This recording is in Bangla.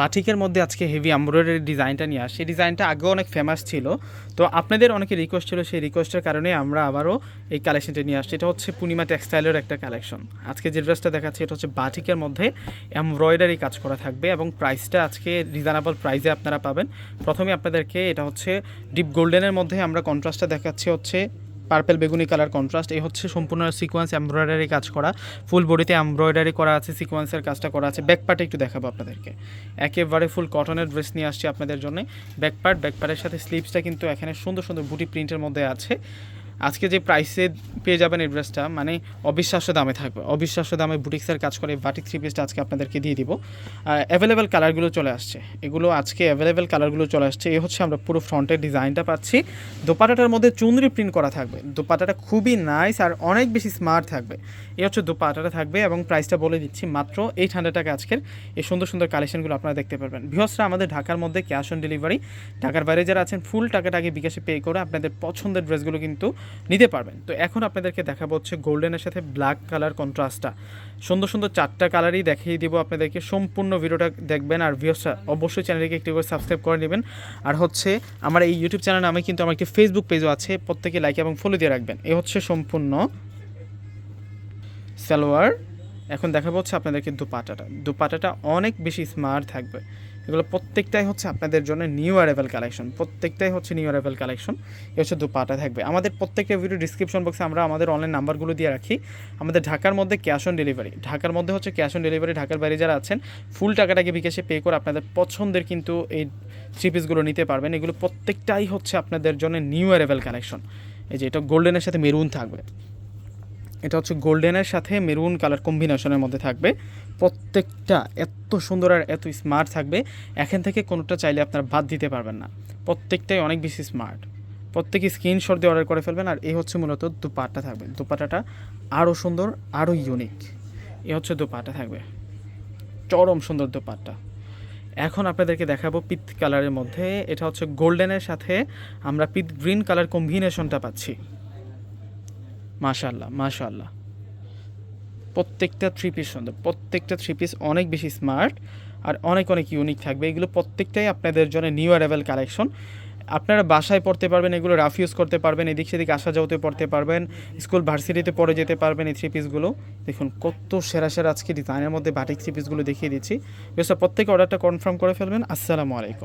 বাটিকের মধ্যে আজকে হেভি এমব্রয়ডারি ডিজাইনটা নিয়ে আসি। ডিজাইনটা আগেও অনেক ফেমাস ছিল। তো আপনাদের অনেকে রিকোয়েস্ট ছিল, সেই রিকোয়েস্টের কারণে আমরা আবারও এই কালেকশনটা নিয়ে আসছি। এটা হচ্ছে পূর্ণিমা টেক্সটাইলের একটা কালেকশন আজকে যে ড্রেসটা দেখাচ্ছি, এটা হচ্ছে বাটিকের মধ্যে এমব্রয়ডারি কাজ করা থাকবে এবং প্রাইসটা আজকে রিজনেবল প্রাইসে আপনারা পাবেন। প্রথমে আপনাদেরকে এটা হচ্ছে ডিপ গোল্ডেনের মধ্যে আমরা কন্ট্রাস্টটা দেখাচ্ছি হচ্ছে পার্পেল বেগুনি কালার কন্ট্রাস্ট এই হচ্ছে সম্পূর্ণ সিকোয়েন্স এমব্রয়ডারি কাজ করা। ফুল বডিতে এমব্রয়ডারি করা আছে সিকোয়েন্সের কাজটা করা আছে। ব্যাক পার্টে একটু দেখাবো আপনাদেরকে। একেবারে ফুল কটনের ড্রেস নিয়ে আসছি আপনাদের জন্য। ব্যাক পার্ট ব্যাক পার্টের সাথে স্লিভসটা কিন্তু এখানে সুন্দর সুন্দর বুটি প্রিন্টের মধ্যে আছে। আজকে যে প্রাইসে পেয়ে যাবেন এই ড্রেসটা মানে অবিশ্বাস্য দামে থাকবে। অবিশ্বাস্য দামে বুটিক্সের কাজ করে বাটিক থ্রি পিসটা আজকে আপনাদেরকে দিয়ে দিব। অ্যাভেলেবেল কালারগুলো চলে আসছে। এগুলো আজকে অ্যাভেলেবেল কালারগুলো চলে আসছে। এ হচ্ছে আমরা পুরো ফ্রন্টের ডিজাইনটা পাচ্ছি। দোপাটাটার মধ্যে চুনরি প্রিন্ট করা থাকবে। দোপাটাটা খুবই নাইস আর অনেক বেশি স্মার্ট থাকবে। এ হচ্ছে দোপাটাটা থাকবে এবং প্রাইসটা বলে দিচ্ছি মাত্র এইট হান্ড্রেড টাকা আজকের। এই সুন্দর সুন্দর কালেকশনগুলো আপনারা দেখতে পারবেন। বৃহস্পরা আমাদের ঢাকার মধ্যে ক্যাশ অন ডেলিভারি ঢাকার বাইরে যারা আছেন ফুল টাকাটা আগে বিকাশে পে করে আপনাদের পছন্দের ড্রেসগুলো কিন্তু নিতে পারবেন। তো এখন আপনাদেরকে দেখাবো হচ্ছে গোল্ডেনের সাথে ব্ল্যাক কালার কন্ট্রাস্টটা সুন্দর সুন্দর চারটা কালারই দেখিয়ে দিব আপনাদেরকে। সম্পূর্ণ ভিডিওটা দেখবেন আর ভিউসটা অবশ্যই চ্যানেলকে একটু করে সাবস্ক্রাইব করে নেবেন। আর হচ্ছে আমার এই ইউটিউব চ্যানেল নামে কিন্তু আমার একটি ফেসবুক পেজও আছে। প্রত্যেকে লাইক এবং ফলো দিয়ে রাখবেন। এ হচ্ছে সম্পূর্ণ সালোয়ার। এখন দেখাবো হচ্ছে আপনাদেরকে দুপাটাটা। দুপাটাটা অনেক বেশি স্মার্ট থাকবে। এগুলো প্রত্যেকটাই হচ্ছে আপনাদের জন্য নিউ অ্যারাইভেল কালেকশন প্রত্যেকটাই হচ্ছে নিউ অ্যারাইভেল কালেকশন এ হচ্ছে দুপাটা থাকবে। আমাদের প্রত্যেকটা ভিডিও ডিসক্রিপশন বক্সে আমরা আমাদের অনলাইন নাম্বারগুলো দিয়ে রাখি। আমাদের ঢাকার মধ্যে ক্যাশ অন ডেলিভারি ঢাকার মধ্যে হচ্ছে ক্যাশ অন ডেলিভারি ঢাকার বাইরে যারা আছেন ফুল টাকাটাকে বিকাশে পে করে আপনাদের পছন্দের কিন্তু এই থ্রি পিসগুলো নিতে পারবেন। এগুলো প্রত্যেকটাই হচ্ছে আপনাদের জন্য নিউ অ্যারাইভেল কালেকশন এই যে এটা গোল্ডেনের সাথে মেরুন থাকবে। এটা হচ্ছে গোল্ডেনের সাথে মেরুন কালার কম্বিনেশনের মধ্যে থাকবে। প্রত্যেকটা এত সুন্দর আর এত স্মার্ট থাকবে, এখান থেকে কোনোটা চাইলে আপনারা বাদ দিতে পারবেন না। প্রত্যেকটাই অনেক বেশি স্মার্ট। প্রত্যেকে স্ক্রিনশট দিয়ে অর্ডার করে ফেলবেন আর এই হচ্ছে মূলত দুপাট্টা থাকবে। দুপাটাটা আরও সুন্দর, আরও ইউনিক। এ হচ্ছে দুপাটা থাকবে। চরম সুন্দর দুপাট্টা। এখন আপনাদেরকে দেখাবো পিত কালারের মধ্যে। এটা হচ্ছে গোল্ডেনের সাথে আমরা পিত গ্রিন কালার কম্বিনেশনটা পাচ্ছি। মাশাল্লাহ মাশাল্লাহ প্রত্যেকটা থ্রি পিস সুন্দর। প্রত্যেকটা থ্রি পিস অনেক বেশি স্মার্ট আর অনেক অনেক ইউনিক থাকবে। এগুলো প্রত্যেকটাই আপনাদের জন্য নিউ অ্যারাইভেল কালেকশন আপনারা বাসায় পড়তে পারবেন, এগুলো রাফ ইউজ করতে পারবেন, এদিক সেদিক আসা যাওয়াতে পড়তে পারবেন স্কুল ভার্সিটিতে পড়ে যেতে পারবেন এই থ্রি পিসগুলো দেখুন, কত সেরা সেরা আজকে ডিজাইনের মধ্যে বাটিক থ্রি পিসগুলো দেখিয়ে দিচ্ছি। বেশ প্রত্যেকে অর্ডারটা কনফার্ম করে ফেলবেন। আসসালামু আলাইকুম।